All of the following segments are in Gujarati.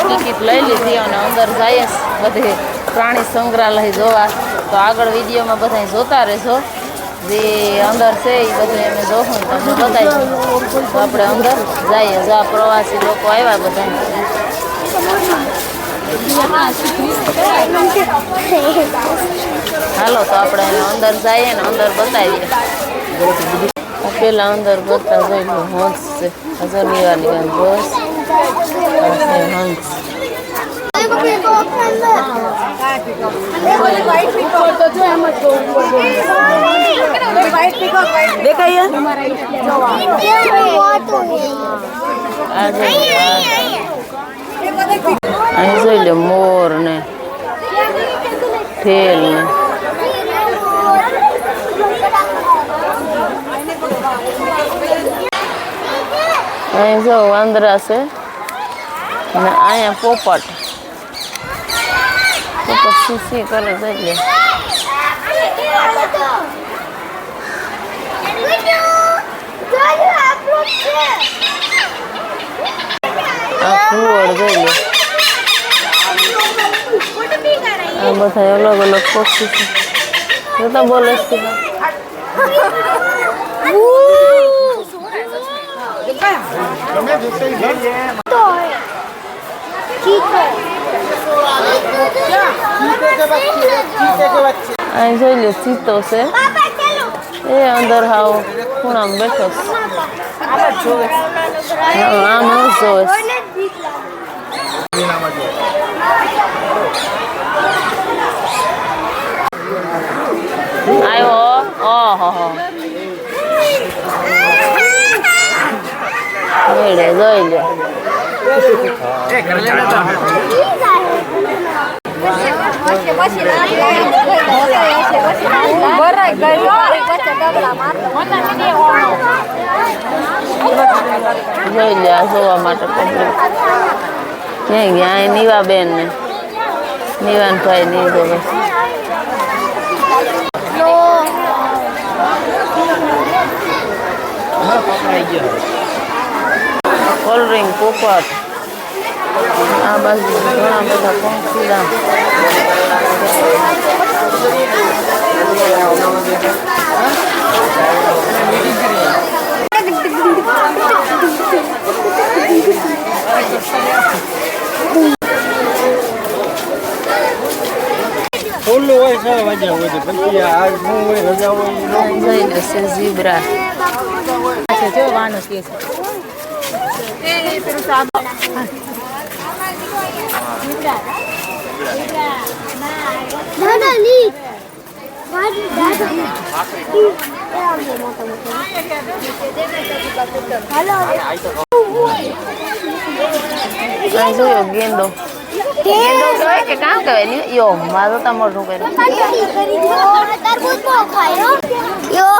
ટિકિટ લઈ લીધી અને અંદર જઈએ બધે પ્રાણી સંગ્રહાલય જોવા તો આગળ વિડીયોમાં બધા જોતા રહેશો જે અંદર છે એ બધું અમે જોશું તમને બતાવીશું તો આપણે અંદર જઈએ જા પ્રવાસી લોકો આવ્યા બધા હાલો તો આપણે અંદર જઈએ ને અંદર બતાવીએ. આ પેલા અંદર બધા જોઈ લો હંસ છે. હજાર નિવાની હંસ હંસ. દેખાય. અહીં જોઈ લો મોર ને. ઠેલ ને. અહીં જો વાંદરા છે. અને અહીંયા પોપટ. પોપટ સીસી કરે છે આ કુવડ જોઈ આ બધા અલગ અલગ પક્ષી છે. જોતા બોલે છે. અહીં જોઈ લો સીતો છે એ અંદર હાવ ખૂણામાં બેઠો છે આમ જોવે. આવ્યો ઓહો મેળે જોઈ લે. જોઈ લે જોવા માટે પબ્લિક ક્યાં ગયા? અહીં નીવાબેન ને. નીવાનભાઈ ની જોવે કોલ્ડ્રિંક પોપટ આ બાજુ ઘણા બધા પંખીડા ખુલ્લું હોય છ વાગ્યા હોય પછી આ શું હોય રજા હોય ઈ ન જોઈ લે છે ઝીબ્રા જો વાનસ કે છે દાદા ની દાદા અહીં જોયો ગેંડો ગેંડો કહેવાય કે કામ કહેવાય ને યો મારો તો મોઢું કર્યું તરબૂચ બહુ ખાય હો યો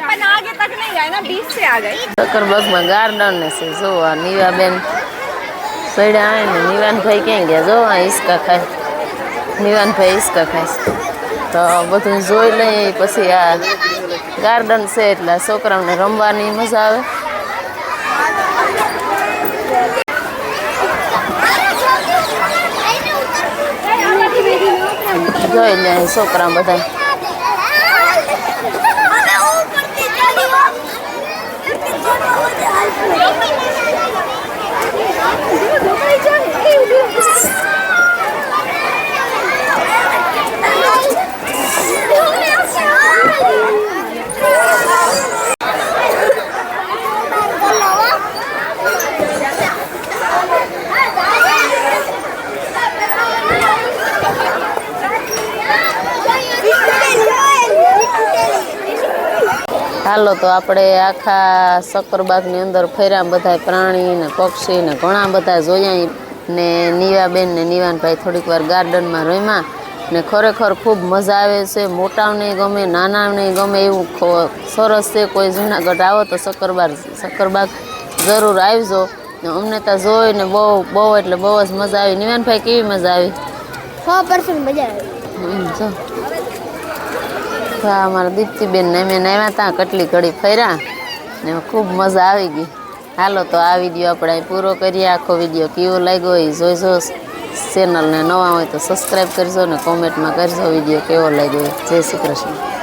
પાડર પાડર વિના બતાવી કે એમાં મોરે છે अपन आगे तक नहीं गए ना बीच से आ गए સકરબાગમાં ગાર્ડન ને છે જો આ નીવાબેન સડ્યા આવે ને નિવાનભાઈ ક્યાં ગયા જો આ હિસકા ખાય નિવાનભાઈ હિસકા ખાય છે તો બધું જોઈ લઈએ પછી આ ગાર્ડન છે એટલે આ છોકરાઓને રમવાની મજા આવે જોઈ લે અહીં છોકરા બધા હાલો તો આપણે આખા સક્કરબાગની અંદર ફર્યા બધા પ્રાણી ને પક્ષી ને ઘણા બધા જોયા ને નીવાબેન ને નીવાનભાઈ થોડીક વાર ગાર્ડનમાં રમ્યા ને ખરેખર ખૂબ મજા આવે છે. મોટાઓને ગમે નાનાને ગમે એવું સરસ છે. કોઈ જુનાગઢ આવો તો સક્કરબાગ સક્કરબાગ જરૂર આવજો. ને અમને ત્યાં જોઈને બહુ બહુ એટલે બહુ જ મજા આવી. નિવાનભાઈ કેવી મજા આવી? સો પર્સન્ટ મજા આવે. આ અમારા દીપ્તિબેન ને અમે આવ્યા ત્યાં કેટલી ઘડી ફર્યા. ને ખૂબ મજા આવી ગઈ. હાલો તો આ વીડિયો આપણે અહીં પૂરો કરીએ. આખો વીડિયો કેવો લાગ્યો એ જોઈજો. ચેનલને નવા હોય તો સબસ્ક્રાઈબ કરજો ને કોમેન્ટમાં કરજો વીડિયો કેવો લાગ્યો જય શ્રી કૃષ્ણ.